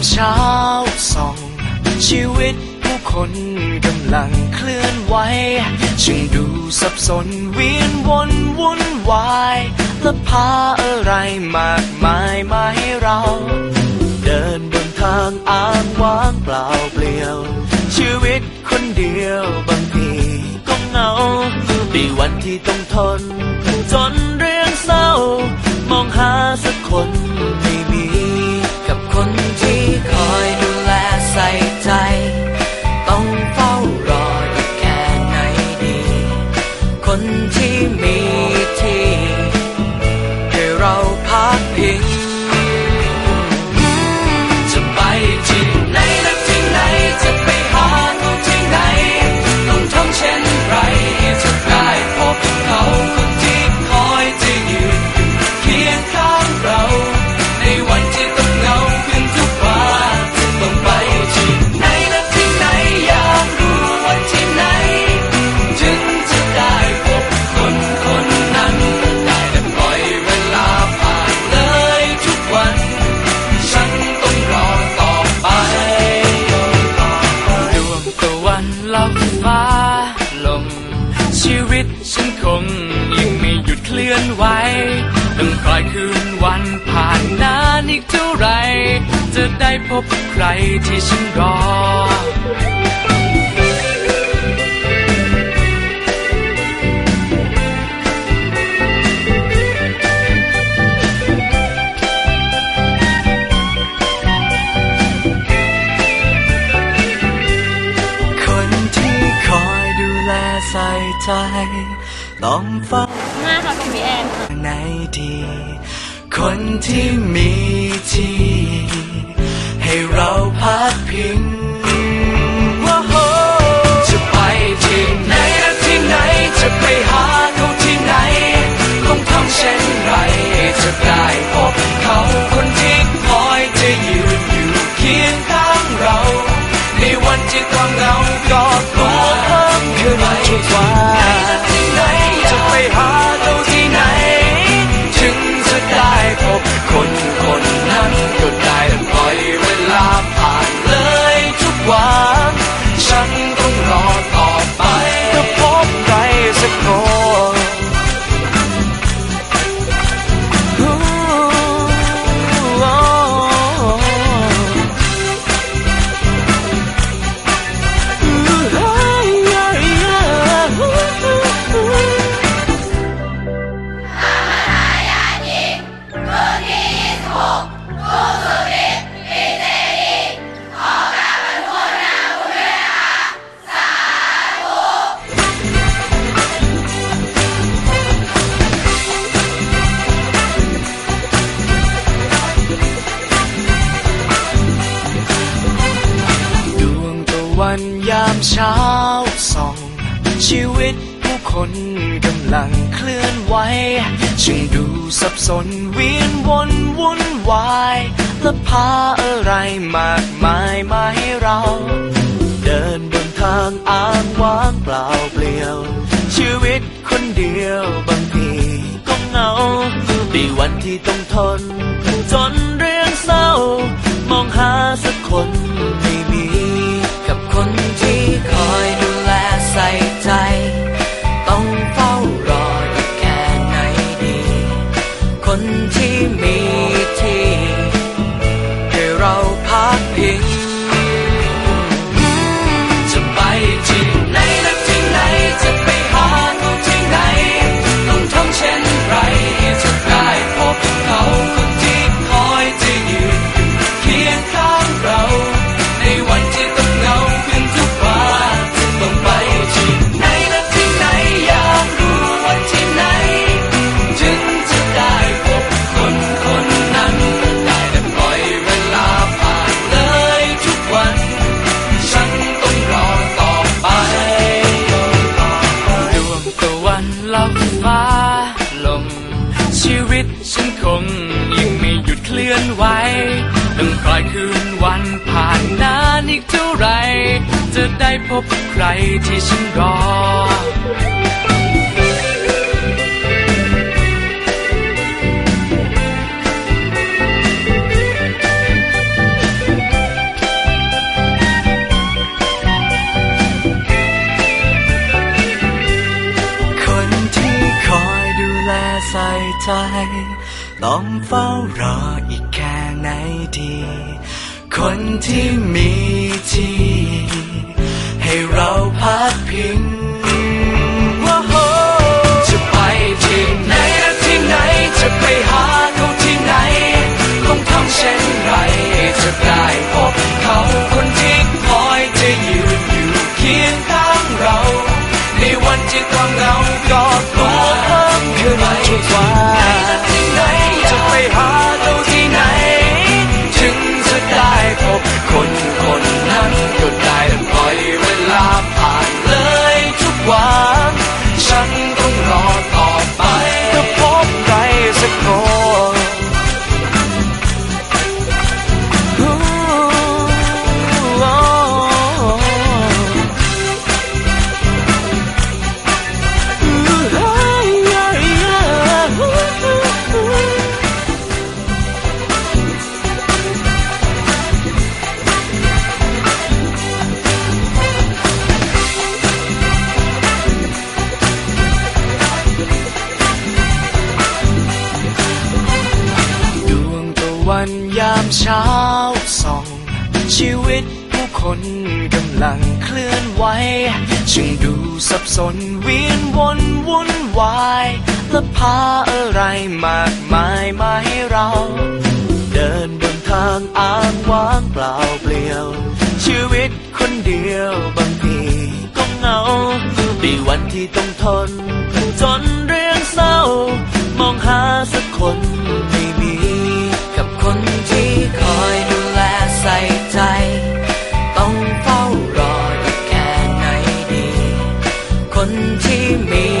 ามเช้าส่อง ชีวิตผู้คนกำลังเคลื่อนไหวจึงดูสับสนเวียนวนวุ่นวายและพาอะไรมากมายมาให้เรา เดินบนทางอ้างว้างเปล่าเปลี่ยว ชีวิตคนเดียวบางทีก็เหงาในวันที่ต้องทนจนเรื่องเศร้ามองหาานอีกเท่าไหรจะได้พบใครที่ฉันรอคนที่คอยดูแลใส่ใจต้องเฝ้ามาค่ะคุณพี่แอนค่ะไหนดี คนที่มีที่ ให้เราพักพิงจะไปที่ไหนและที่ไหน จะไปหาเขาที่ไหน ต้องทำเช่นไร จะได้พบเขาคนที่คอยจะยืนอยู่เคียงข้างเรา ในวันที่ความเหงาก็กลัวเพิ่มขึ้นทุกวัน เช้าส่อง ชีวิตผู้คนกำลังเคลื่อนไหวจึงดูสับสนเวียนวนวุ่นวายและพาอะไรมากมายมาให้เรา เดินบนทางอ้างว้างเปล่าเปลี่ยว ชีวิตคนเดียวบางทีก็เหงาในวันที่ต้องทนจนเรื่องเศร้ามองหาสักคน ได้พบใครที่ฉันรอ คนที่คอยดูแลใส่ใจ ต้องเฝ้ารออีกแค่ไหนดี คนที่มีที่ ให้เราพักพิง วันยามเช้าส่องชีวิตผู้คนกำลังเคลื่อนไหวจึงดูสับสนเวียนวนวุ่นวายและพาอะไรมากมายมาให้เรา เดินบนทางอ้างว้างเปล่าเปลี่ยว ชีวิตคนเดียวบางทีก็เหงาในวันที่ต้องทนจนเรื่องเศร้ามองหาสักคน 问题。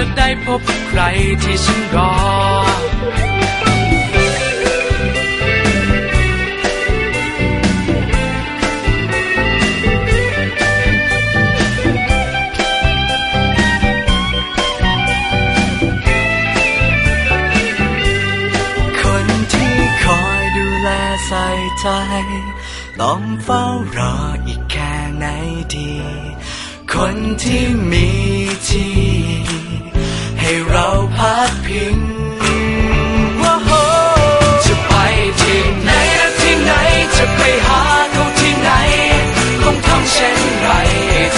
ะได้พบใครที่ฉันรอ คนที่คอยดูแลใส่ใจ ลองเฝ้ารออีกแค่ไหนดี คนที่มีที่ พิงจะไปที่ไหนที่ไหนจะไปหาเขาที่ไหน ต้องทำเช่นไร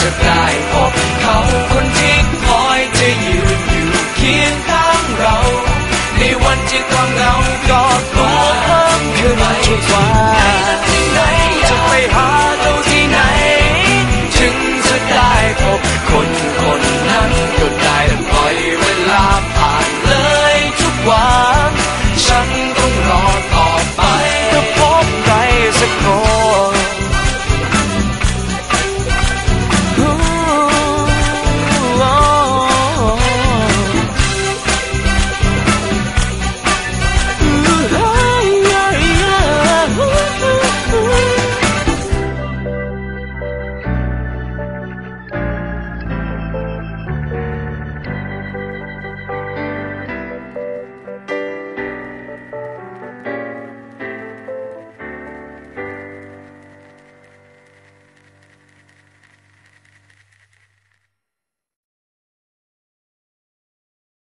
จะได้พบเขาคนที่คอยจะยืนอยู่เคียงข้งเรา ในวันที่ความเหงาก็กลัวเพิ่มขึ้นทุกวัน